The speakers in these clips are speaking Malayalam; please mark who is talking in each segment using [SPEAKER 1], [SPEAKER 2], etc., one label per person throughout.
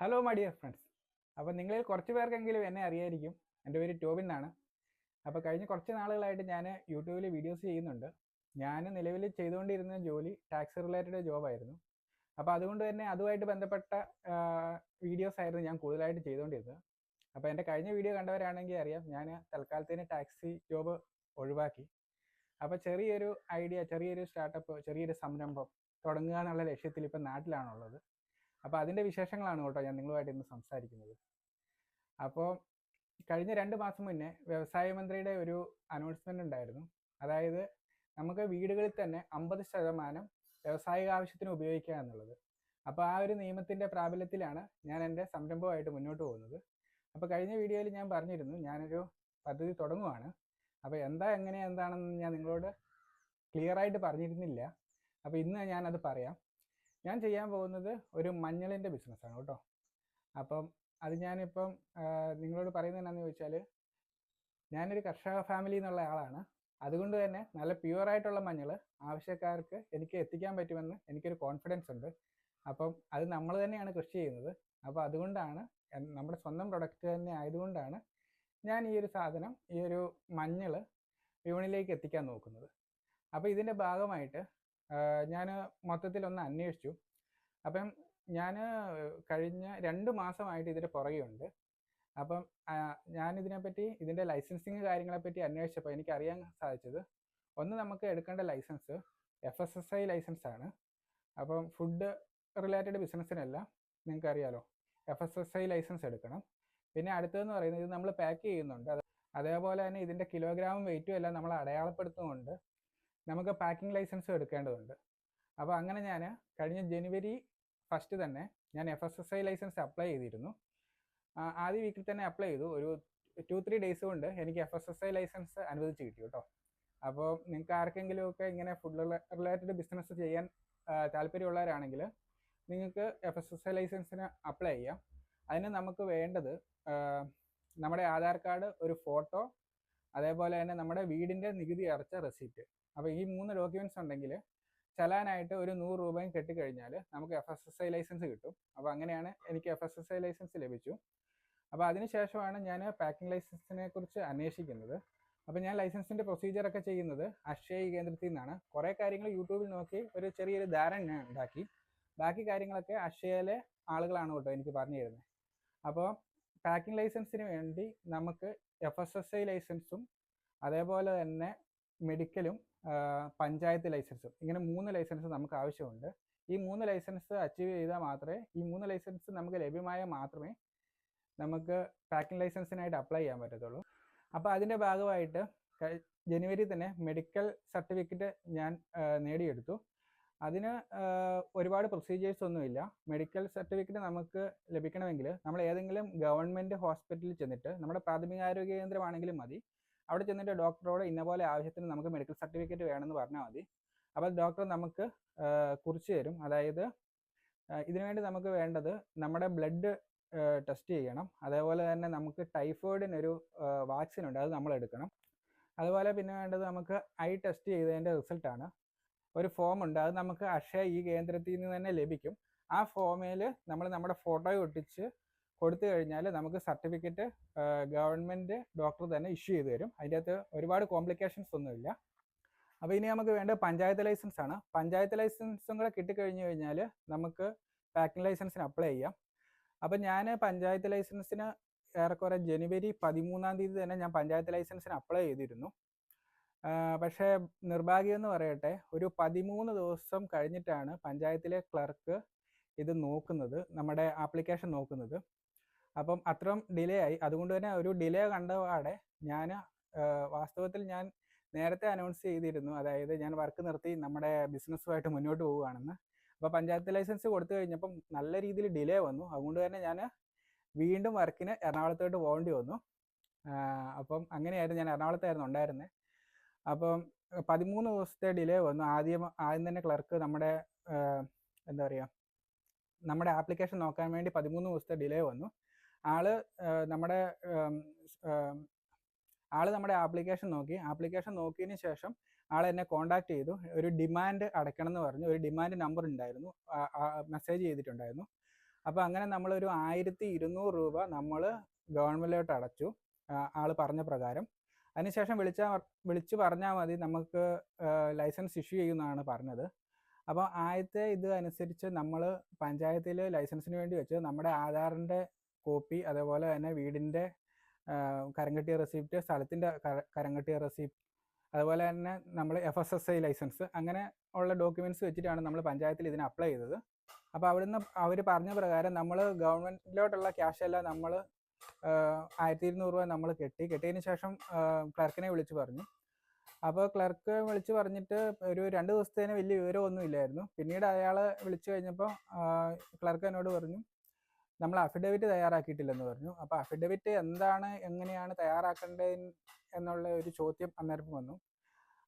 [SPEAKER 1] ഹലോ മൈ ഡിയർ ഫ്രണ്ട്സ് അപ്പോൾ നിങ്ങളിൽ കുറച്ച് പേർക്കെങ്കിലും എന്നെ അറിയായിരിക്കും. എന്റെ പേര് ടോബിൻ എന്നാണ്. അപ്പോൾ കഴിഞ്ഞ കുറച്ച് നാളുകളായിട്ട് ഞാൻ യൂട്യൂബിൽ വീഡിയോസ് ചെയ്യുന്നുണ്ട്. ഞാൻ നിലവിൽ ചെയ്തുകൊണ്ടിരുന്ന ജോലി ടാക്സ് റിലേറ്റഡ് ജോബായിരുന്നു. അപ്പോൾ അതുകൊണ്ട് തന്നെ അതുമായിട്ട് ബന്ധപ്പെട്ട വീഡിയോസ് ആയിരുന്നു ഞാൻ കൂടുതലായിട്ട് ചെയ്തുകൊണ്ടിരുന്നത്. അപ്പോൾ എന്റെ കഴിഞ്ഞ വീഡിയോ കണ്ടവരാണെങ്കിൽ അറിയാം ഞാൻ തൽക്കാലത്തേന് ടാക്സി ജോബ് ഒഴിവാക്കി. അപ്പോൾ ചെറിയൊരു ഐഡിയ ചെറിയൊരു സ്റ്റാർട്ടപ്പ് ചെറിയൊരു സംരംഭം തുടങ്ങുക എന്നുള്ള ലക്ഷ്യത്തിൽ ഇപ്പം നാട്ടിലാണുള്ളത്. അപ്പോൾ അതിന്റെ വിശേഷങ്ങളാണ് കേട്ടോ ഞാൻ നിങ്ങളുമായിട്ട് ഇന്ന് സംസാരിക്കുന്നത്. അപ്പോൾ കഴിഞ്ഞ രണ്ട് മാസം മുന്നേ വ്യവസായ മന്ത്രിയുടെ ഒരു അനൗൺസ്മെന്റ് ഉണ്ടായിരുന്നു. അതായത് നമുക്ക് വീടുകളിൽ തന്നെ അമ്പത് ശതമാനം വ്യവസായിക ആവശ്യത്തിന് ഉപയോഗിക്കുക എന്നുള്ളത്. അപ്പോൾ ആ ഒരു നിയമത്തിന്റെ പ്രാബല്യത്തിലാണ് ഞാൻ എന്റെ സംരംഭമായിട്ട് മുന്നോട്ട് പോകുന്നത്. അപ്പോൾ കഴിഞ്ഞ വീഡിയോയിൽ ഞാൻ പറഞ്ഞിരുന്നു ഞാനൊരു പദ്ധതി തുടങ്ങുവാണ്. അപ്പോൾ എന്താ എങ്ങനെ എന്താണെന്ന് ഞാൻ നിങ്ങളോട് ക്ലിയർ ആയിട്ട് പറഞ്ഞിരുന്നില്ല. അപ്പോൾ ഇന്ന് ഞാൻ അത് പറയാം. ഞാൻ ചെയ്യാൻ പോകുന്നത് ഒരു മഞ്ഞളിന്റെ ബിസിനസ്സാണ് കേട്ടോ. അപ്പം അത് ഞാനിപ്പം നിങ്ങളോട് പറയുന്നത് എന്നാന്ന് ചോദിച്ചാൽ ഞാനൊരു കർഷക ഫാമിലി എന്നുള്ള ആളാണ്. അതുകൊണ്ട് തന്നെ നല്ല പ്യുവർ ആയിട്ടുള്ള മഞ്ഞൾ ആവശ്യക്കാർക്ക് എനിക്ക് എത്തിക്കാൻ പറ്റുമെന്ന് എനിക്കൊരു കോൺഫിഡൻസ് ഉണ്ട്. അപ്പം അത് നമ്മൾ തന്നെയാണ് കൃഷി ചെയ്യുന്നത്. അപ്പോൾ അതുകൊണ്ടാണ് നമ്മുടെ സ്വന്തം പ്രൊഡക്റ്റ് തന്നെ ആയതുകൊണ്ടാണ് ഞാൻ ഈ ഒരു സാധനം ഈ ഒരു മഞ്ഞൾ വിപണിയിലേക്ക് എത്തിക്കാൻ നോക്കുന്നത്. അപ്പോൾ ഇതിന്റെ ഭാഗമായിട്ട് ഞാൻ മൊത്തത്തിൽ ഒന്ന് അന്വേഷിച്ചു. അപ്പം ഞാൻ കഴിഞ്ഞ രണ്ട് മാസമായിട്ട് ഇതിന്റെ പുറകെയുണ്ട്. അപ്പം ഞാൻ ഇതിനെപ്പറ്റി ഇതിന്റെ ലൈസൻസിങ് കാര്യങ്ങളെപ്പറ്റി അന്വേഷിച്ചപ്പോൾ എനിക്ക് അറിയാൻ സാധിച്ചത് ഒന്ന് നമുക്ക് എടുക്കേണ്ട licence F S S I licence ആണ് അപ്പം ഫുഡ് റിലേറ്റഡ് ബിസിനസ്സിനല്ല നിങ്ങൾക്ക് അറിയാലോ F S S I licence എടുക്കണം. പിന്നെ അടുത്തതെന്ന് പറയുന്നത് ഇത് നമ്മൾ പാക്ക് ചെയ്യുന്നുണ്ട്. അതേപോലെ തന്നെ ഇതിന്റെ കിലോഗ്രാമും വെയിറ്റും എല്ലാം നമ്മൾ അടയാളപ്പെടുത്തുന്നുണ്ട്. നമുക്ക് പാക്കിംഗ് ലൈസൻസ് എടുക്കേണ്ടതുണ്ട്. അപ്പോൾ അങ്ങനെ ഞാൻ കഴിഞ്ഞ ജനുവരി ഫസ്റ്റ് തന്നെ ഞാൻ F S S I licence apply ചെയ്തിരുന്നു. ആദ്യ വീക്കിൽ തന്നെ അപ്ലൈ ചെയ്തു. ഒരു ടു ത്രീ ഡേയ്സ് കൊണ്ട് എനിക്ക് F S S I licence അനുവദിച്ച് കിട്ടി കേട്ടോ. അപ്പോൾ നിങ്ങൾക്ക് ആർക്കെങ്കിലും ഒക്കെ ഇങ്ങനെ ഫുഡ് റിലേറ്റഡ് ബിസിനസ് ചെയ്യാൻ താല്പര്യമുള്ളവരാണെങ്കിൽ നിങ്ങൾക്ക് എഫ് എസ് എസ് ഐ ലൈസൻസിന് അപ്ലൈ ചെയ്യാം. അതിന് നമുക്ക് വേണ്ടത് നമ്മുടെ ആധാർ കാർഡ് ഒരു ഫോട്ടോ അതേപോലെ തന്നെ നമ്മുടെ വീടിന്റെ നികുതി അടച്ച റെസിപ്റ്റ് അപ്പോൾ ഈ മൂന്ന് ഡോക്യുമെന്റ്സ് ഉണ്ടെങ്കിൽ ചലാനായിട്ട് ഒരു നൂറ് രൂപയും കെട്ടിക്കഴിഞ്ഞാൽ നമുക്ക് F S S I licence കിട്ടും. അപ്പോൾ അങ്ങനെയാണ് എനിക്ക് F S S I licence ലഭിച്ചു. അപ്പോൾ അതിനുശേഷമാണ് ഞാൻ പാക്കിംഗ് ലൈസൻസിനെ കുറിച്ച് അന്വേഷിക്കുന്നത്. അപ്പോൾ ഞാൻ ലൈസൻസിന്റെ പ്രൊസീജിയറൊക്കെ ചെയ്യുന്നത് അക്ഷയ കേന്ദ്രത്തിൽ നിന്നാണ്. കുറേ കാര്യങ്ങൾ യൂട്യൂബിൽ നോക്കി ഒരു ചെറിയൊരു ധാരണ ഞാൻ ഉണ്ടാക്കി. ബാക്കി കാര്യങ്ങളൊക്കെ അക്ഷയയിലെ ആളുകളാണ് കേട്ടോ എനിക്ക് പറഞ്ഞു തരുന്നത് അപ്പോൾ പാക്കിംഗ് ലൈസൻസിന് വേണ്ടി നമുക്ക് എഫ് എസ് എസ് ഐ ലൈസൻസും അതേപോലെ തന്നെ മെഡിക്കലും പഞ്ചായത്ത് ലൈസൻസും. ഇങ്ങനെ മൂന്ന് ലൈസൻസ് നമുക്ക് ആവശ്യമുണ്ട്. ഈ മൂന്ന് ലൈസൻസ് അച്ചീവ് ചെയ്താൽ മാത്രമേ ഈ മൂന്ന് ലൈസൻസ് നമുക്ക് ലഭ്യമായ മാത്രമേ നമുക്ക് പാക്കിംഗ് ലൈസൻസിനായിട്ട് അപ്ലൈ ചെയ്യാൻ പറ്റത്തുള്ളൂ. അപ്പോൾ അതിന്റെ ഭാഗമായിട്ട് ജനുവരി തന്നെ മെഡിക്കൽ സർട്ടിഫിക്കറ്റ് ഞാൻ നേടിയെടുത്തു. അതിന് ഒരുപാട് പ്രൊസീജിയേഴ്സ് ഒന്നുമില്ല മെഡിക്കൽ സർട്ടിഫിക്കറ്റ് നമുക്ക് ലഭിക്കണമെങ്കിൽ നമ്മൾ ഏതെങ്കിലും ഗവൺമെന്റ് ഹോസ്പിറ്റലിൽ ചെന്നിട്ട് നമ്മുടെ പ്രാഥമികാരോഗ്യ കേന്ദ്രമാണെങ്കിലും മതി. അവിടെ ചെന്നിട്ട് ഡോക്ടറോട് ഇന്ന പോലെ ആവശ്യത്തിന് നമുക്ക് മെഡിക്കൽ സർട്ടിഫിക്കറ്റ് വേണമെന്ന് പറഞ്ഞാൽ മതി. അപ്പോൾ ഡോക്ടർ നമുക്ക് കുറിച്ച് തരും. അതായത് ഇതിനുവേണ്ടി നമുക്ക് വേണ്ടത് നമ്മുടെ ബ്ലഡ് ടെസ്റ്റ് ചെയ്യണം. അതേപോലെ തന്നെ നമുക്ക് ടൈഫോയിഡിനൊരു വാക്സിൻ ഉണ്ട്. അത് നമ്മൾ എടുക്കണം. അതുപോലെ പിന്നെ വേണ്ടത് നമുക്ക് ഐ ടെസ്റ്റ് ചെയ്തതിന്റെ റിസൾട്ടാണ് ഒരു ഫോം ഉണ്ട്. അത് നമുക്ക് അക്ഷയ ഈ കേന്ദ്രത്തിൽ നിന്ന് തന്നെ ലഭിക്കും. ആ ഫോമിൽ നമ്മൾ നമ്മുടെ ഫോട്ടോ ഒട്ടിച്ച് കൊടുത്തു കഴിഞ്ഞാൽ നമുക്ക് സർട്ടിഫിക്കറ്റ് ഗവൺമെന്റ് ഡോക്ടർ തന്നെ ഇഷ്യൂ ചെയ്തു തരും. അതിന്റെ അകത്ത് ഒരുപാട് കോംപ്ലിക്കേഷൻസ് ഒന്നുമില്ല. അപ്പോൾ ഇനി നമുക്ക് വേണ്ട പഞ്ചായത്ത് ലൈസൻസ് ആണ്. പഞ്ചായത്ത് ലൈസൻസും കൂടെ കിട്ടിക്കഴിഞ്ഞു കഴിഞ്ഞാൽ നമുക്ക് പാക്കിംഗ് ലൈസൻസിന് അപ്ലൈ ചെയ്യാം. അപ്പം ഞാൻ പഞ്ചായത്ത് ലൈസൻസിന് ഏറെക്കുറെ ജനുവരി പതിമൂന്നാം തീയതി തന്നെ ഞാൻ പഞ്ചായത്ത് ലൈസൻസിന് അപ്ലൈ ചെയ്തിരുന്നു. പക്ഷേ നിർഭാഗ്യം എന്ന് പറയട്ടെ ഒരു പതിമൂന്ന് ദിവസം കഴിഞ്ഞിട്ടാണ് പഞ്ചായത്തിലെ ക്ലർക്ക് ഇത് നോക്കുന്നത് നമ്മുടെ ആപ്ലിക്കേഷൻ നോക്കുന്നത്. അപ്പം അത്രയും ഡിലേ ആയി. അതുകൊണ്ട് തന്നെ ഒരു ഡിലേ കണ്ടപാടെ ഞാൻ വാസ്തവത്തിൽ ഞാൻ നേരത്തെ അനൗൺസ് ചെയ്തിരുന്നു. അതായത് ഞാൻ വർക്ക് നിർത്തി നമ്മുടെ ബിസിനസ്സുമായിട്ട് മുന്നോട്ട് പോവുകയാണെന്ന്. അപ്പോൾ പഞ്ചായത്ത് ലൈസൻസ് കൊടുത്തു കഴിഞ്ഞപ്പം നല്ല രീതിയിൽ ഡിലേ വന്നു. അതുകൊണ്ട് തന്നെ ഞാൻ വീണ്ടും വർക്കിന് എറണാകുളത്തോട്ട് പോകേണ്ടി വന്നു. അപ്പം അങ്ങനെയായിരുന്നു ഞാൻ എറണാകുളത്തായിരുന്നു ഉണ്ടായിരുന്നത് അപ്പം പതിമൂന്ന് ദിവസത്തെ ഡിലേ വന്നു. ആദ്യം ആദ്യം തന്നെ ക്ലർക്ക് നമ്മുടെ എന്താ പറയുക നമ്മുടെ ആപ്ലിക്കേഷൻ നോക്കാൻ വേണ്ടി പതിമൂന്ന് ദിവസത്തെ ഡിലേ വന്നു. ആൾ നമ്മുടെ ആൾ നമ്മുടെ ആപ്ലിക്കേഷൻ നോക്കി. ആപ്ലിക്കേഷൻ നോക്കിയതിന് ശേഷം ആൾ എന്നെ കോണ്ടാക്ട് ചെയ്തു. ഒരു ഡിമാൻഡ് അടയ്ക്കണം എന്ന് പറഞ്ഞു. ഒരു ഡിമാൻഡ് നമ്പർ ഉണ്ടായിരുന്നു. മെസ്സേജ് ചെയ്തിട്ടുണ്ടായിരുന്നു. അപ്പോൾ അങ്ങനെ നമ്മൾ ഒരു ആയിരത്തി ഇരുന്നൂറ് രൂപ നമ്മൾ ഗവൺമെന്റിലോട്ട് അടച്ചു ആൾ പറഞ്ഞ പ്രകാരം. അതിനുശേഷം വിളിച്ചാൽ വിളിച്ചു പറഞ്ഞാൽ മതി നമുക്ക് ലൈസൻസ് ഇഷ്യൂ ചെയ്യുന്നതാണ് പറഞ്ഞത്. അപ്പോൾ ആദ്യത്തെ ഇത് അനുസരിച്ച് നമ്മൾ പഞ്ചായത്തിൽ ലൈസൻസിന് വേണ്ടി വെച്ച് നമ്മുടെ ആധാറിന്റെ കോപ്പി അതേപോലെ തന്നെ വീടിന്റെ കരംകെട്ടിയ റെസിപ്റ്റ് സ്ഥലത്തിന്റെ കരംകെട്ടിയ റെസിപ്റ്റ് അതുപോലെ തന്നെ നമ്മൾ F S S I licence അങ്ങനെ ഉള്ള ഡോക്യുമെന്റ്സ് വെച്ചിട്ടാണ് നമ്മൾ പഞ്ചായത്തിൽ ഇതിന് അപ്ലൈ ചെയ്തത്. അപ്പോൾ അവിടുന്ന് അവർ പറഞ്ഞ പ്രകാരം നമ്മൾ ഗവൺമെന്റിലോട്ടുള്ള ക്യാഷ് എല്ലാം നമ്മൾ ആയിരത്തി ഇരുന്നൂറ് രൂപ നമ്മൾ കെട്ടി. കെട്ടിയതിന് ശേഷം ക്ലർക്കിനെ വിളിച്ച് പറഞ്ഞു. അപ്പോൾ ക്ലർക്ക് വിളിച്ച് പറഞ്ഞിട്ട് ഒരു രണ്ട് ദിവസത്തേന് വലിയ വിവരമൊന്നും ഇല്ലായിരുന്നു പിന്നീട് അയാൾ വിളിച്ചു കഴിഞ്ഞപ്പോൾ ക്ലർക്ക് എന്നോട് പറഞ്ഞു നമ്മൾ അഫിഡവിറ്റ് തയ്യാറാക്കിയിട്ടില്ലെന്ന് പറഞ്ഞു. അപ്പോൾ അഫിഡവിറ്റ് എന്താണ് എങ്ങനെയാണ് തയ്യാറാക്കേണ്ടത് എന്നുള്ള ഒരു ചോദ്യം അന്നേരം വന്നു.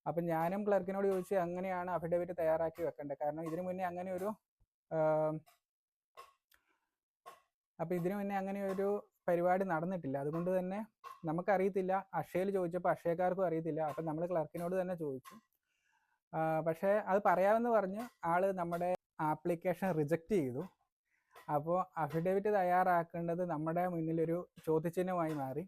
[SPEAKER 1] അപ്പം ഞാനും ക്ലർക്കിനോട് ചോദിച്ചു എങ്ങനെയാണ് അഫിഡവിറ്റ് തയ്യാറാക്കി വെക്കേണ്ടത്? കാരണം ഇതിനു മുന്നേ അങ്ങനെ ഒരു അപ്പോൾ ഇതിനു മുന്നേ അങ്ങനെ ഒരു പരിപാടി നടന്നിട്ടില്ല. അതുകൊണ്ട് തന്നെ നമുക്കറിയത്തില്ല. അക്ഷയയിൽ ചോദിച്ചപ്പോൾ അക്ഷയക്കാർക്കും അറിയത്തില്ല. അപ്പം നമ്മൾ ക്ലർക്കിനോട് തന്നെ ചോദിച്ചു. പക്ഷേ അത് പറയാമെന്ന് പറഞ്ഞ് ആൾ നമ്മുടെ ആപ്ലിക്കേഷൻ റിജക്റ്റ് ചെയ്തു. അപ്പോൾ അഫിഡവിറ്റ് തയ്യാറാക്കേണ്ടത് നമ്മുടെ മുന്നിലൊരു ചോദ്യചിഹ്നമായി മാറി.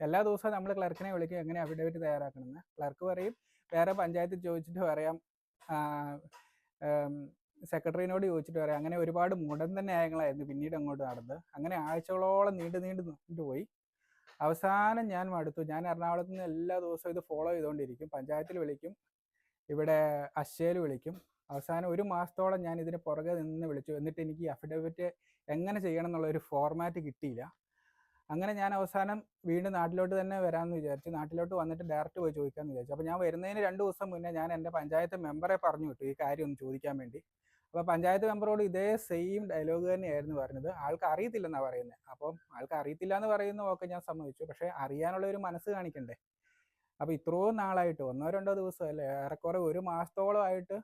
[SPEAKER 1] എല്ലാ ദിവസവും നമ്മൾ ക്ലർക്കിനെ വിളിക്കും എങ്ങനെ അഫിഡവിറ്റ് തയ്യാറാക്കണമെന്ന് ക്ലർക്ക് പറയും വേറെ പഞ്ചായത്തിൽ ചോദിച്ചിട്ട് പറയാം സെക്രട്ടറിനോട് ചോദിച്ചിട്ട് പറയാം. അങ്ങനെ ഒരുപാട് മുടൻ ന്യായങ്ങളായിരുന്നു പിന്നീട് അങ്ങോട്ട് നടന്നത്. അങ്ങനെ ആഴ്ചകളോളം നീണ്ടു നീണ്ടു നീണ്ടു പോയി. അവസാനം ഞാൻ മടുത്തു. ഞാൻ എറണാകുളത്ത് നിന്ന് എല്ലാ ദിവസവും ഇത് ഫോളോ ചെയ്തുകൊണ്ടിരിക്കും പഞ്ചായത്തിൽ വിളിക്കും. ഇവിടെ അശ്വയിൽ വിളിക്കും. അവസാനം ഒരു മാസത്തോളം ഞാൻ ഇതിന് പുറകെ നിന്ന് വിളിച്ചു. എന്നിട്ട് എനിക്ക് അഫിഡവിറ്റ് എങ്ങനെ ചെയ്യണം എന്നുള്ള ഒരു ഫോർമാറ്റ് കിട്ടിയില്ല. അങ്ങനെ ഞാൻ അവസാനം വീണ്ടും നാട്ടിലോട്ട് തന്നെ വരാമെന്ന് വിചാരിച്ചു. നാട്ടിലോട്ട് വന്നിട്ട് ഡയറക്റ്റ് പോയി ചോദിക്കാമെന്ന് വിചാരിച്ചു. അപ്പോൾ ഞാൻ വരുന്നതിന് രണ്ട് ദിവസം മുന്നേ ഞാൻ എന്റെ പഞ്ചായത്ത് മെമ്പറെ പറഞ്ഞു വിട്ടു ഈ കാര്യം ഒന്ന് ചോദിക്കാൻ വേണ്ടി. അപ്പോൾ പഞ്ചായത്ത് മെമ്പറോട് ഇതേ സെയിം ഡയലോഗ് തന്നെയായിരുന്നു പറഞ്ഞത്. ആൾക്ക് അറിയത്തില്ലെന്നാണ് പറയുന്നത് അപ്പം ആൾക്ക് അറിയത്തില്ല എന്ന് പറയുന്ന ഒക്കെ ഞാൻ സമ്മതിച്ചു. പക്ഷേ അറിയാനുള്ള ഒരു മനസ്സ് കാണിക്കണ്ടേ? അപ്പോൾ ഇത്രയും നാളായിട്ട് ഒന്നോ രണ്ടോ ദിവസം അല്ലേ ഏറെക്കുറെ ഒരു മാസത്തോളമായിട്ട്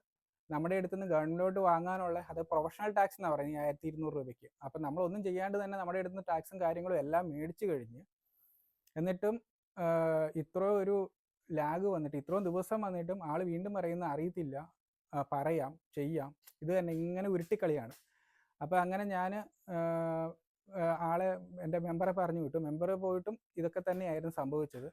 [SPEAKER 1] നമ്മുടെ അടുത്ത് നിന്ന് ഗവൺമെന്റിലോട്ട് വാങ്ങാനുള്ള അത് പ്രൊഫഷണൽ ടാക്സ് എന്ന് പറയുന്നത് ആയിരത്തി ഇരുന്നൂറ് രൂപയ്ക്ക്. അപ്പം നമ്മളൊന്നും ചെയ്യാണ്ട് തന്നെ നമ്മുടെ അടുത്ത് നിന്ന് ടാക്സും കാര്യങ്ങളും എല്ലാം മേടിച്ചു കഴിഞ്ഞ് എന്നിട്ടും ഇത്ര ഒരു ലാഗ് വന്നിട്ട് ഇത്രയും ദിവസം വന്നിട്ടും ആൾ വീണ്ടും പറയുന്ന അറിയത്തില്ല പറയാം ചെയ്യാം ഇത് തന്നെ ഇങ്ങനെ ഉരുട്ടിക്കളിയാണ്. അപ്പോൾ അങ്ങനെ ഞാൻ ആളെ എന്റെ മെമ്പറെ പറഞ്ഞു വിട്ടു. മെമ്പർ പോയിട്ടും ഇതൊക്കെ തന്നെയായിരുന്നു സംഭവിച്ചത്.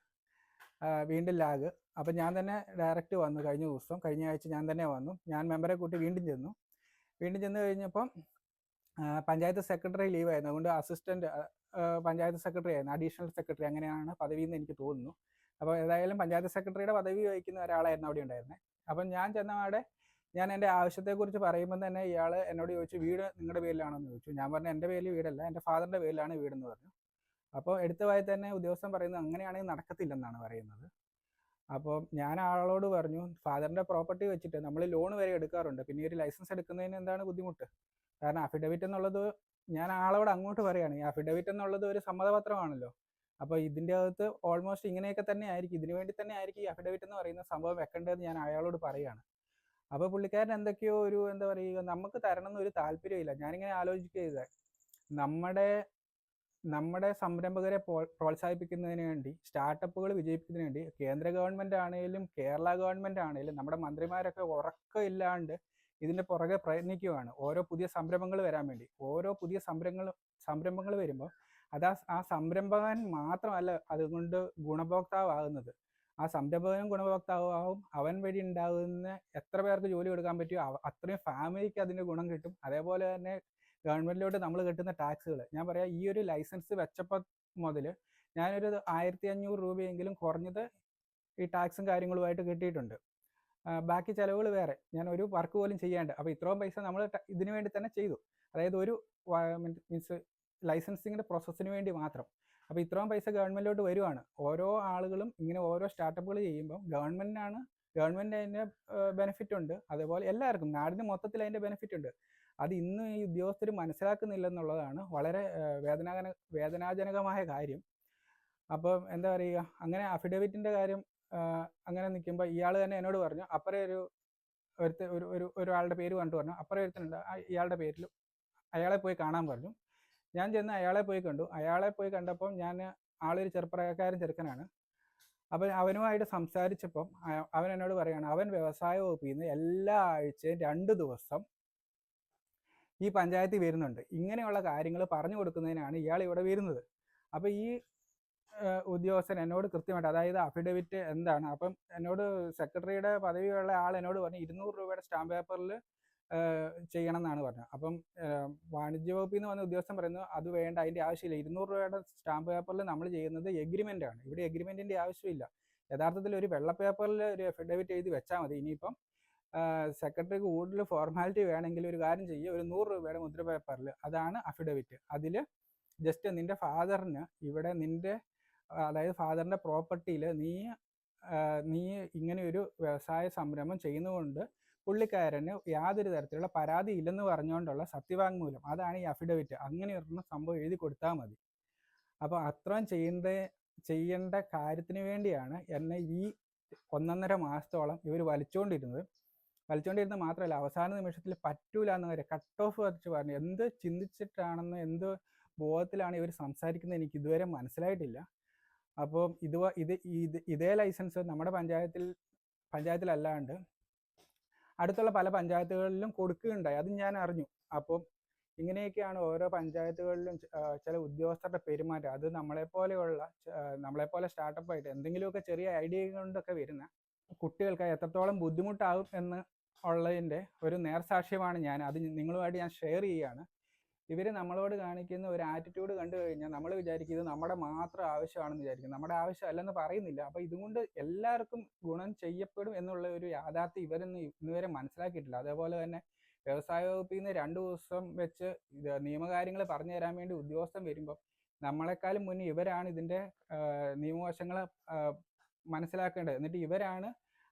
[SPEAKER 1] വീണ്ടും ലാഗ് അപ്പം ഞാൻ തന്നെ ഡയറക്റ്റ് വന്നു കഴിഞ്ഞ ദിവസം. കഴിഞ്ഞ ആഴ്ച ഞാൻ തന്നെ വന്നു. ഞാൻ മെമ്പറെ കൂട്ടി വീണ്ടും ചെന്നു. വീണ്ടും ചെന്ന് കഴിഞ്ഞപ്പം പഞ്ചായത്ത് സെക്രട്ടറി ലീവ് ആയിരുന്നു. അതുകൊണ്ട് അസിസ്റ്റന്റ് പഞ്ചായത്ത് സെക്രട്ടറി ആയിരുന്നു. അഡീഷണൽ സെക്രട്ടറി അങ്ങനെയാണ് പദവി എന്ന് എനിക്ക് തോന്നുന്നു. അപ്പോൾ ഏതായാലും പഞ്ചായത്ത് സെക്രട്ടറിയുടെ പദവി വഹിക്കുന്ന ഒരാളായിരുന്നു അവിടെ ഉണ്ടായിരുന്നത് അപ്പം ഞാൻ ചെന്ന അവിടെ ഞാൻ എന്റെ ആവശ്യത്തെക്കുറിച്ച് പറയുമ്പോൾ തന്നെ ഇയാൾ എന്നോട് ചോദിച്ചു വീട് നിങ്ങളുടെ പേരിലാണോ എന്ന് ചോദിച്ചു. ഞാൻ പറഞ്ഞു എന്റെ പേരിൽ വീടല്ല. എന്റെ ഫാദറിന്റെ പേരിലാണ് വീടെന്ന് പറഞ്ഞു. അപ്പോൾ എടുത്തവായി തന്നെ ഉദ്യോഗസ്ഥൻ പറയുന്നത് അങ്ങനെയാണെങ്കിൽ നടക്കത്തില്ലെന്നാണ് പറയുന്നത്. അപ്പോൾ ഞാൻ ആളോട് പറഞ്ഞു ഫാദറിന്റെ പ്രോപ്പർട്ടി വെച്ചിട്ട് നമ്മൾ ലോൺ വരെ എടുക്കാറുണ്ട്. പിന്നെ ഒരു ലൈസൻസ് എടുക്കുന്നതിന് എന്താണ് ബുദ്ധിമുട്ട്? കാരണം അഫിഡവിറ്റ് എന്നുള്ളത് ഞാൻ ആളോട് അങ്ങോട്ട് പറയുകയാണ്. ഈ അഫിഡവിറ്റ് എന്നുള്ളത് ഒരു സമ്മതപത്രമാണല്ലോ. അപ്പോൾ ഇതിന്റെ അകത്ത് ഓൾമോസ്റ്റ് ഇങ്ങനെയൊക്കെ തന്നെ ആയിരിക്കും. ഇതിനു വേണ്ടി തന്നെ ആയിരിക്കും ഈ അഫിഡവിറ്റ് എന്ന് പറയുന്ന സംഭവം വെക്കേണ്ടതെന്ന് ഞാൻ അയാളോട് പറയുകയാണ്. അപ്പോൾ പുള്ളിക്കാരൻ എന്തൊക്കെയോ ഒരു എന്താ പറയുക നമുക്ക് തരണം എന്നൊരു താല്പര്യമില്ല. ഞാനിങ്ങനെ ആലോചിക്കുക നമ്മുടെ നമ്മുടെ സംരംഭകരെ പ്രോത്സാഹിപ്പിക്കുന്നതിന് വേണ്ടി സ്റ്റാർട്ടപ്പുകൾ വിജയിപ്പിക്കുന്നതിന് വേണ്ടി കേന്ദ്ര ഗവൺമെന്റ് ആണെങ്കിലും കേരള ഗവൺമെന്റ് ആണെങ്കിലും നമ്മുടെ മന്ത്രിമാരൊക്കെ ഉറക്കമില്ലാണ്ട് ഇതിന്റെ പുറകെ പ്രയത്നിക്കുകയാണ് ഓരോ പുതിയ സംരംഭങ്ങൾ വരാൻ വേണ്ടി. ഓരോ പുതിയ സംരംഭങ്ങൾ സംരംഭങ്ങൾ വരുമ്പോൾ അത് ആ സംരംഭകൻ മാത്രമല്ല അതുകൊണ്ട് ഗുണഭോക്താവാകുന്നത്. ആ സംരംഭകനും ഗുണഭോക്താവും അവൻ വഴി ഉണ്ടാകുന്ന എത്ര പേർക്ക് ജോലി കൊടുക്കാൻ പറ്റിയോ അത്രയും ഫാമിലിക്ക് അതിന്റെ ഗുണം കിട്ടും. അതേപോലെ തന്നെ ഗവൺമെന്റിലോട്ട് നമ്മൾ കിട്ടുന്ന ടാക്സുകൾ ഞാൻ പറയാം ഈ ഒരു ലൈസൻസ് വെച്ചപ്പോൾ മുതൽ ഞാനൊരു ആയിരത്തി അഞ്ഞൂറ് രൂപയെങ്കിലും കുറഞ്ഞത് ഈ ടാക്സും കാര്യങ്ങളുമായിട്ട് കിട്ടിയിട്ടുണ്ട്. ബാക്കി ചിലവുകൾ വേറെ. ഞാൻ ഒരു വർക്ക് പോലും ചെയ്യാണ്ട്. അപ്പോൾ ഇത്രയും പൈസ നമ്മൾ ഇതിനു വേണ്ടി തന്നെ ചെയ്തു. അതായത് ഒരു മീൻസ് ലൈസൻസിങ്ങിന്റെ പ്രോസസ്സിന് വേണ്ടി മാത്രം. അപ്പോൾ ഇത്രയും പൈസ ഗവൺമെന്റിലോട്ട് വരുവാണ്. ഓരോ ആളുകളും ഇങ്ങനെ ഓരോ സ്റ്റാർട്ടപ്പുകൾ ചെയ്യുമ്പോൾ ഗവൺമെന്റിനാണ് ഗവൺമെന്റ് അതിന്റെ ബെനിഫിറ്റ് ഉണ്ട് അതുപോലെ എല്ലാവർക്കും നാടിന് മൊത്തത്തിൽ അതിന്റെ ബെനിഫിറ്റ് ഉണ്ട് അത് ഇന്ന് ഈ ഉദ്യോഗസ്ഥർ മനസ്സിലാക്കുന്നില്ലെന്നുള്ളതാണ് വളരെ വേദനാജന വേദനാജനകമായ കാര്യം. അപ്പം എന്താ പറയുക അങ്ങനെ അഫിഡവിറ്റിന്റെ കാര്യം അങ്ങനെ നിൽക്കുമ്പോൾ ഇയാൾ തന്നെ എന്നോട് പറഞ്ഞു അപ്പുറേ ഒരു ഒരുത്ത ഒരു ഒരു ഒരാളുടെ പേര് കണ്ടു പറഞ്ഞു അപ്പുറം ഒരുത്തനുണ്ട് ഇയാളുടെ പേരിൽ അയാളെ പോയി കാണാൻ പറഞ്ഞു. ഞാൻ ചെന്ന് അയാളെ പോയി കണ്ടു. അയാളെ പോയി കണ്ടപ്പം ഞാൻ ആളൊരു ചെറുപ്പക്കാരൻ ചെറുക്കനാണ്. അപ്പം അവനുമായിട്ട് സംസാരിച്ചപ്പം അവൻ എന്നോട് പറയുകയാണ് അവൻ വ്യവസായ വകുപ്പിൽ നിന്ന് എല്ലാ ആഴ്ചയും രണ്ട് ദിവസം ഈ പഞ്ചായത്തിൽ വരുന്നുണ്ട്. ഇങ്ങനെയുള്ള കാര്യങ്ങൾ പറഞ്ഞു കൊടുക്കുന്നതിനാണ് ഇയാൾ ഇവിടെ വരുന്നത്. അപ്പോൾ ഈ ഉദ്യോഗസ്ഥൻ എന്നോട് കൃത്യമായിട്ട് അതായത് അഫിഡവിറ്റ് എന്താണ്? അപ്പം എന്നോട് സെക്രട്ടറിയുടെ പദവിയുള്ള ആൾ എന്നോട് പറഞ്ഞു ഇരുന്നൂറ് രൂപയുടെ സ്റ്റാമ്പ് പേപ്പറിൽ ചെയ്യണം എന്നാണ് പറഞ്ഞത്. അപ്പം വാണിജ്യ വകുപ്പിൽ നിന്ന് വന്ന ഉദ്യോഗസ്ഥൻ പറയുന്നു അത് വേണ്ട അതിന്റെ ആവശ്യമില്ല. ഇരുന്നൂറ് രൂപയുടെ സ്റ്റാമ്പ് പേപ്പറിൽ നമ്മൾ ചെയ്യുന്നത് എഗ്രിമെന്റ് ആണ്. ഇവിടെ എഗ്രിമെന്റിന്റെ ആവശ്യമില്ല. യഥാർത്ഥത്തിൽ ഒരു വെള്ള പേപ്പറിൽ ഒരു അഫിഡവിറ്റ് എഴുതി വെച്ചാൽ മതി. ഇനിയിപ്പം സെക്രട്ടറിക്ക് കൂടുതൽ ഫോർമാലിറ്റി വേണമെങ്കിൽ ഒരു കാര്യം ചെയ്യുക ഒരു നൂറ് രൂപയുടെ മുദ്ര പേപ്പറിൽ അതാണ് അഫിഡവിറ്റ്. അതിൽ ജസ്റ്റ് നിന്റെ ഫാദറിന് ഇവിടെ നിന്റെ അതായത് ഫാദറിന്റെ പ്രോപ്പർട്ടിയിൽ നീ നീ ഇങ്ങനെ ഒരു വ്യവസായ സംരംഭം ചെയ്യുന്നതുകൊണ്ട് പുള്ളിക്കാരന് യാതൊരു തരത്തിലുള്ള പരാതി ഇല്ലെന്ന് പറഞ്ഞുകൊണ്ടുള്ള സത്യവാങ്മൂലം. അതാണ് ഈ അഫിഡവിറ്റ്. അങ്ങനെ ഒരെണ്ണം സംഭവം എഴുതി കൊടുത്താൽ മതി. അപ്പോൾ അത്രയും ചെയ്യേണ്ട ചെയ്യേണ്ട കാര്യത്തിന് വേണ്ടിയാണ് എന്നെ ഈ ഒന്നൊന്നര മാസത്തോളം ഇവർ വലിച്ചുകൊണ്ടിരുന്നത് വലിച്ചുകൊണ്ടിരുന്നത് മാത്രമല്ല അവസാന നിമിഷത്തിൽ പറ്റൂല എന്ന് വരെ കട്ട് ഓഫ് വരച്ച് പറഞ്ഞു. എന്ത് ചിന്തിച്ചിട്ടാണെന്ന് എന്ത് ബോധത്തിലാണ് ഇവർ സംസാരിക്കുന്നത് എനിക്ക് ഇതുവരെ മനസ്സിലായിട്ടില്ല. അപ്പോൾ ഇത് ഇത് ഇത് ലൈസൻസ് നമ്മുടെ പഞ്ചായത്തിൽ പഞ്ചായത്തിലല്ലാണ്ട് അടുത്തുള്ള പല പഞ്ചായത്തുകളിലും കൊടുക്കുകയുണ്ടായി. അത് ഞാൻ അറിഞ്ഞു. അപ്പോൾ ഇങ്ങനെയൊക്കെയാണ് ഓരോ പഞ്ചായത്തുകളിലും ചില ഉദ്യോഗസ്ഥരുടെ പെരുമാറ്റം. അത് നമ്മളെപ്പോലെയുള്ള പോലെയുള്ള നമ്മളെ നമ്മളെപ്പോലെ സ്റ്റാർട്ടപ്പ് ആയിട്ട് എന്തെങ്കിലുമൊക്കെ ചെറിയ ഐഡിയ കൊണ്ടൊക്കെ വരുന്ന കുട്ടികൾക്ക് എത്രത്തോളം ബുദ്ധിമുട്ടാകും എന്ന് ഉള്ളതിന്റെ ഒരു നേർസാക്ഷ്യമാണ് ഞാൻ. അത് നിങ്ങളുമായിട്ട് ഞാൻ ഷെയർ ചെയ്യുകയാണ്. ഇവർ നമ്മളോട് കാണിക്കുന്ന ഒരു ആറ്റിറ്റ്യൂഡ് കണ്ടു കഴിഞ്ഞാൽ നമ്മൾ വിചാരിക്കും ഇത് നമ്മുടെ മാത്രം ആവശ്യമാണെന്ന് വിചാരിക്കും. നമ്മുടെ ആവശ്യം അല്ലെന്ന് പറയുന്നില്ല. അപ്പോൾ ഇതുകൊണ്ട് എല്ലാവർക്കും ഗുണം ചെയ്യപ്പെടും എന്നുള്ള ഒരു യാഥാർത്ഥ്യം ഇവരൊന്നും ഇന്നുവരെ മനസ്സിലാക്കിയിട്ടില്ല. അതേപോലെ തന്നെ വ്യവസായ വകുപ്പിൽ നിന്ന് രണ്ട് ദിവസം വെച്ച് ഇത് നിയമകാര്യങ്ങൾ പറഞ്ഞു തരാൻ വേണ്ടി ഉദ്യോഗസ്ഥൻ വരുമ്പോൾ നമ്മളെക്കാളും മുന്നേ ഇവരാണ് ഇതിന്റെ നിയമവശങ്ങൾ മനസ്സിലാക്കേണ്ടത്. എന്നിട്ട് ഇവരാണ്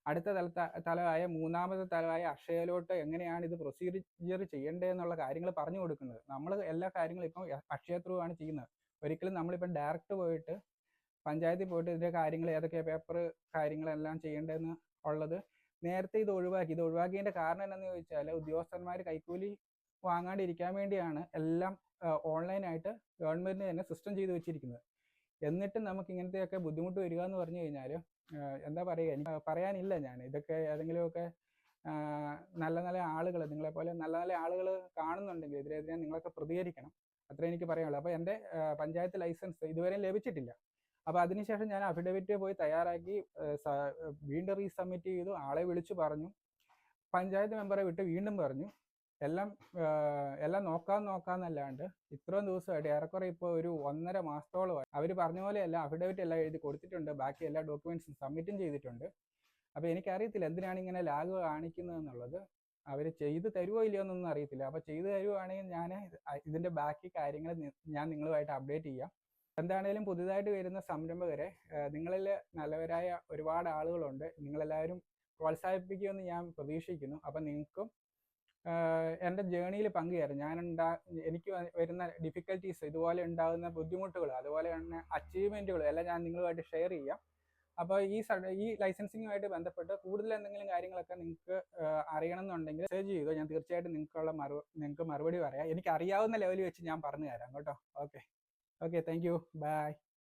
[SPEAKER 1] അടുത്ത തല തലമായ മൂന്നാമത്തെ തലമായ അക്ഷയയിലോട്ട് എങ്ങനെയാണ് ഇത് പ്രൊസീജിയർ ചെയ്യേണ്ടതെന്നുള്ള കാര്യങ്ങൾ പറഞ്ഞു കൊടുക്കുന്നത്. നമ്മൾ എല്ലാ കാര്യങ്ങളും ഇപ്പം അക്ഷയ ത്രൂ ആണ് ചെയ്യുന്നത്. ഒരിക്കലും നമ്മളിപ്പം ഡയറക്റ്റ് പോയിട്ട് പഞ്ചായത്തിൽ പോയിട്ട് ഇതിന്റെ കാര്യങ്ങൾ ഏതൊക്കെ പേപ്പർ കാര്യങ്ങളെല്ലാം ചെയ്യേണ്ടതെന്ന് ഉള്ളത് നേരത്തെ ഇത് ഒഴിവാക്കി. ഇത് ഒഴിവാക്കിയതിന്റെ കാരണം എന്താണെന്ന് ചോദിച്ചാൽ ഉദ്യോഗസ്ഥന്മാർ കൈക്കൂലി വാങ്ങാണ്ടിരിക്കാൻ വേണ്ടിയാണ് എല്ലാം ഓൺലൈനായിട്ട് ഗവൺമെന്റ് തന്നെ സിസ്റ്റം ചെയ്തു വെച്ചിരിക്കുന്നത്. എന്നിട്ടും നമുക്ക് ഇങ്ങനത്തെയൊക്കെ ബുദ്ധിമുട്ട് വരിക എന്ന് പറഞ്ഞു കഴിഞ്ഞാൽ എന്താ പറയുക എനിക്ക് പറയാനില്ല ഞാൻ. ഇതൊക്കെ ഏതെങ്കിലുമൊക്കെ നല്ല നല്ല ആളുകൾ നിങ്ങളെപ്പോലെ നല്ല നല്ല ആളുകൾ കാണുന്നുണ്ടെങ്കിൽ ഇതിനെതിരെ നിങ്ങളൊക്കെ പ്രതികരിക്കണം. അത്രേ എനിക്ക് പറയാനുള്ളൂ. അപ്പോൾ എന്റെ പഞ്ചായത്ത് ലൈസൻസ് ഇതുവരെ ലഭിച്ചിട്ടില്ല. അപ്പോൾ അതിനുശേഷം ഞാൻ അഫിഡവിറ്റ് പോയി തയ്യാറാക്കി വീണ്ടും റീസബ്മിറ്റ് ചെയ്തു ആളെ വിളിച്ചു പറഞ്ഞു. പഞ്ചായത്ത് മെമ്പറെ വിട്ട് വീണ്ടും പറഞ്ഞു. എല്ലാം എല്ലാം നോക്കാൻ നോക്കാന്നല്ലാണ്ട് ഇത്രയും ദിവസമായിട്ട് ഏറെക്കുറെ ഇപ്പോൾ ഒരു ഒന്നര മാസത്തോളമായി അവർ പറഞ്ഞ പോലെയല്ല അഫിഡവിറ്റ് എല്ലാം എഴുതി കൊടുത്തിട്ടുണ്ട്. ബാക്കി എല്ലാ ഡോക്യുമെന്റ്സും സബ്മിറ്റും ചെയ്തിട്ടുണ്ട്. അപ്പോൾ എനിക്കറിയത്തില്ല എന്തിനാണ് ഇങ്ങനെ ലാഗ് കാണിക്കുന്നത് എന്നുള്ളത്. അവർ ചെയ്ത് തരുമോ ഇല്ലയോ എന്നൊന്നും അറിയത്തില്ല. അപ്പോൾ ചെയ്തു തരുവാണെങ്കിൽ ഞാൻ ഇതിന്റെ ബാക്കി കാര്യങ്ങൾ ഞാൻ നിങ്ങളുമായിട്ട് അപ്ഡേറ്റ് ചെയ്യാം. എന്താണേലും പുതുതായിട്ട് വരുന്ന സംരംഭകരെ നിങ്ങളിൽ നല്ലവരായ ഒരുപാട് ആളുകളുണ്ട്. നിങ്ങളെല്ലാവരും പ്രോത്സാഹിപ്പിക്കുമെന്ന് ഞാൻ പ്രതീക്ഷിക്കുന്നു. അപ്പം നിങ്ങൾക്കും എന്റെ ജേണിയിൽ പങ്കുചേരാം. ഞാൻ ഉണ്ടാ എനിക്ക് വരുന്ന ഡിഫിക്കൽട്ടീസ് ഇതുപോലെ ഉണ്ടാകുന്ന ബുദ്ധിമുട്ടുകൾ അതുപോലെ തന്നെ അച്ചീവ്മെന്റുകൾ എല്ലാം ഞാൻ നിങ്ങളുമായിട്ട് ഷെയർ ചെയ്യാം. അപ്പോൾ ഈ ഈ ലൈസൻസിങ്ങുമായിട്ട് ബന്ധപ്പെട്ട് കൂടുതൽ എന്തെങ്കിലും കാര്യങ്ങളൊക്കെ നിങ്ങൾക്ക് അറിയണം എന്നുണ്ടെങ്കിൽ മെസ്സേജ് ചെയ്തോ ഞാൻ തീർച്ചയായിട്ടും നിങ്ങൾക്കുള്ള മറു നിങ്ങൾക്ക് മറുപടി പറയാം. എനിക്ക് അറിയാവുന്ന ലെവലിൽ വെച്ച് ഞാൻ പറഞ്ഞു തരാം കേട്ടോ. Okay okay thank you bye